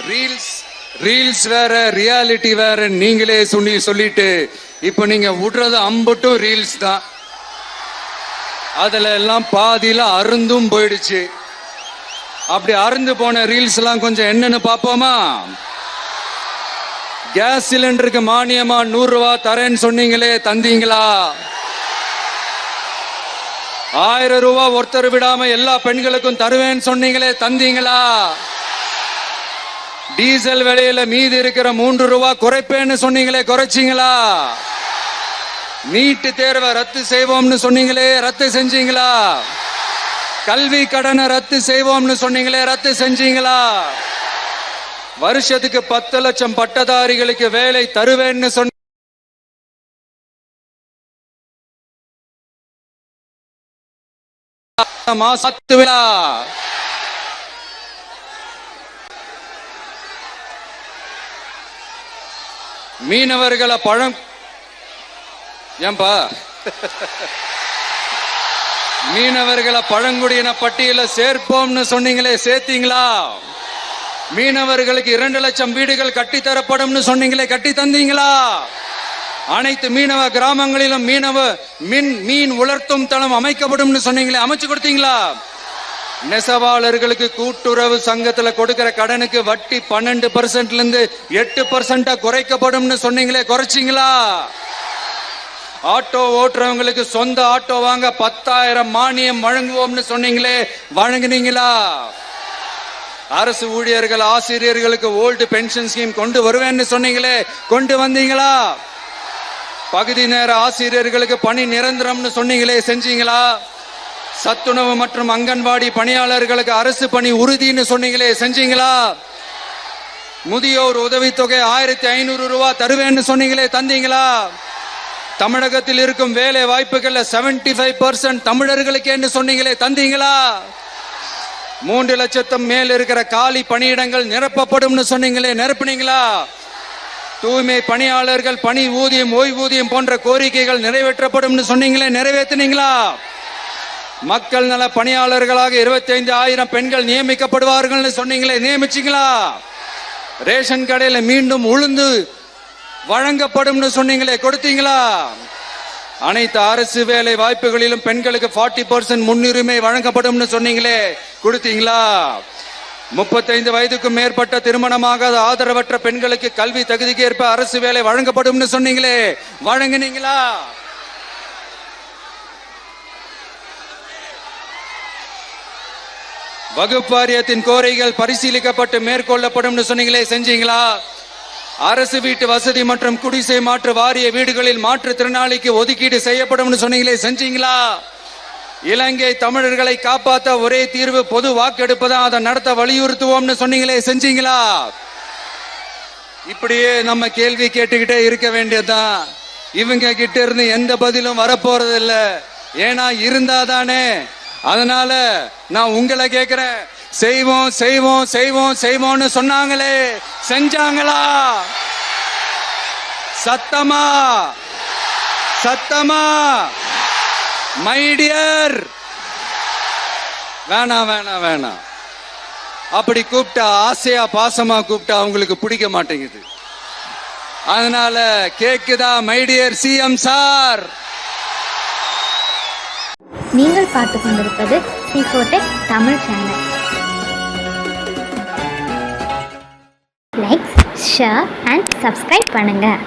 Reels reels வேற reality வேற நீங்களே சொல்லி சொல்லிட்டு இப்போ நீங்க விடுறது அம்பட்டும் ரீல்ஸ் தான். அதுல எல்லாம் பாதியில அருந்தும் போயிடுச்சு. அப்படி அருந்து போன ரீல்ஸ் எல்லாம் கொஞ்சம் என்னன்னு பாப்போமா கேஸ் சிலிண்டருக்கு மானியமா நூறு ரூபா தரேன்னு சொன்னீங்களே தந்தீங்களா? ஆயிரம் ரூபா ஒருத்தர் விடாம எல்லா பெண்களுக்கும் தருவேன்னு சொன்னீங்களே தந்தீங்களா? டீசல் விலையில மீதி இருக்கிற மூன்று ரூபா குறைப்பேன்னு சொன்னீங்களே குறைச்சிங்களா? நீட்டு தேர்வை ரத்து செய்வோம்னு சொன்னீங்களே ரத்து செஞ்சீங்களா? கல்வி கடனை ரத்து செய்வோம்னு சொன்னீங்களே ரத்து செஞ்சீங்களா? வருஷத்துக்கு பத்து லட்சம் பட்டதாரிகளுக்கு வேலை தருவேன்னு சொன்ன மாசத்து விழா. மீனவர்களை பழம் ஏன்பா? மீனவர்களை பழங்குடியின பட்டியல சேர்ப்போம்னு சொன்னீங்களே சேர்த்தீங்களா? மீனவர்களுக்கு இரண்டு லட்சம் வீடுகள் கட்டி தரப்படும்னு சொன்னீங்களே கட்டி தந்தீங்களா? அனைத்து மீனவ கிராமங்களிலும் மீனவ மின் மீன் உலர்த்தும் தளம் அமைக்கப்படும்னு சொன்னீங்களே அமைச்சு கொடுத்தீங்களா? நெசவாளர்களுக்கு கூட்டுறவு சங்கத்துல கொடுக்கிற கடனுக்கு வட்டி பன்னெண்டு பர்சன்ட்ல இருந்து எட்டு பர்சன்டா குறைக்கப்படும்னு சொன்னீங்களே குறைச்சிங்களா? ஆட்டோ ஓட்டுறவங்களுக்கு சொந்த ஆட்டோ வாங்க பத்தாயிரம் மானியம் வழங்குவோம்னு சொன்னீங்களே வழங்குனீங்களா? அரசு ஊழியர்கள் ஆசிரியர்களுக்கு ஓல்டு பென்ஷன் ஸ்கீம் கொண்டு வருவேன்னு சொன்னீங்களே கொண்டு வந்தீங்களா? பகுதி நேர ஆசிரியர்களுக்கு பணி நிரந்தரம்னு சொன்னீங்களே செஞ்சீங்களா? சத்துணவு மற்றும் அங்கன்வாடி பணியாளர்களுக்கு அரசு பணி உறுதின்னு சொன்னீங்களே செஞ்சீங்களா? முதியோர் உதவித்தொகை ஆயிரத்தி ஐநூறு ரூபா தருவேன்னு சொன்னீங்களே தந்தீங்களா? தமிழகத்தில் இருக்கும் வேலை வாய்ப்புகள்ல 75% ஃபைவ் பர்சன்ட் தமிழர்களுக்கு சொன்னீங்களே தந்தீங்களா? மூன்று லட்சத்தும் மேல் இருக்கிற காலி பணியிடங்கள் நிரப்பப்படும்னு சொன்னீங்களே நிரப்புனீங்களா? தூய்மை பணியாளர்கள் பணி ஊதியம் ஓய்வூதியம் போன்ற கோரிக்கைகள் நிறைவேற்றப்படும்னு சொன்னீங்களே நிறைவேற்றினீங்களா? மக்கள் நல பணியாளர்களாக இருபத்தைந்து ஆயிரம் பெண்கள் நியமிக்கப்படுவார்கள்னு சொன்னீங்களே நியமிச்சீங்களா? ரேஷன் கடையில மீண்டும் உளுந்து வழங்கப்படும்னு சொன்னீங்களே கொடுத்தீங்களா? அனைத்து அரசு வேலை வாய்ப்புகளிலும் பெண்களுக்கு 40% பர்சன்ட் முன்னுரிமை வழங்கப்படும்னு சொன்னீங்களே கொடுத்தீங்களா? முப்பத்தைந்து வயதுக்கும் மேற்பட்ட திருமணமாகாத ஆதரவற்ற பெண்களுக்கு கல்வி தகுதிக்கு ஏற்ப அரசு வேலை வழங்கப்படும்னு சொன்னீங்களே வழங்கினீங்களா? வகுப்பாரியத்தின் கோரிகள் கோரிக்கைகள் பரிசீலிக்கப்பட்டு மேற்கொள்ளப்படும்னு சொன்னீங்களே செஞ்சீங்களா? அரசு வீட்டு வசதி மற்றும் குடிசை மாற்று வாரிய வீடுகளில் மாற்றுத்திறனாளிக்கு ஒதுக்கீடு செய்யப்படும்னு சொன்னீங்களே செஞ்சீங்களா? இலங்கை தமிழர்களை காப்பாத்த ஒரே தீர்வு பொது வாக்கெடுப்பு தான் அதை நடத்த வலியுறுத்துவோம்னு சொன்னீங்களே செஞ்சீங்களா? இப்படியே நம்ம கேள்வி கேட்டுக்கிட்டே இருக்க வேண்டியதுதான். இவங்க கிட்ட இருந்து எந்த பதிலும் வரப்போறது இல்ல ஏன்னா இருந்தாதானே அதனால நான் உங்களை கேட்கிறேன் செய்வோம் செய்வோம் செய்வோம் செய்வோம்னு சொன்னாங்களே. செஞ்சாங்களா? சத்தமா? சத்தமா? மைடியர் வேணாம் வேணாம் வேணாம் அப்படி கூப்பிட்டா ஆசையா பாசமா கூப்பிட்டா அவங்களுக்கு பிடிக்க மாட்டேங்குது. அதனால கேக்குதா மைடியர் சிஎம் சார் நீங்கள் பார்த்து கொண்டிருப்பது சிஃபோடெக் Tamil channel like share and subscribe பண்ணுங்கள்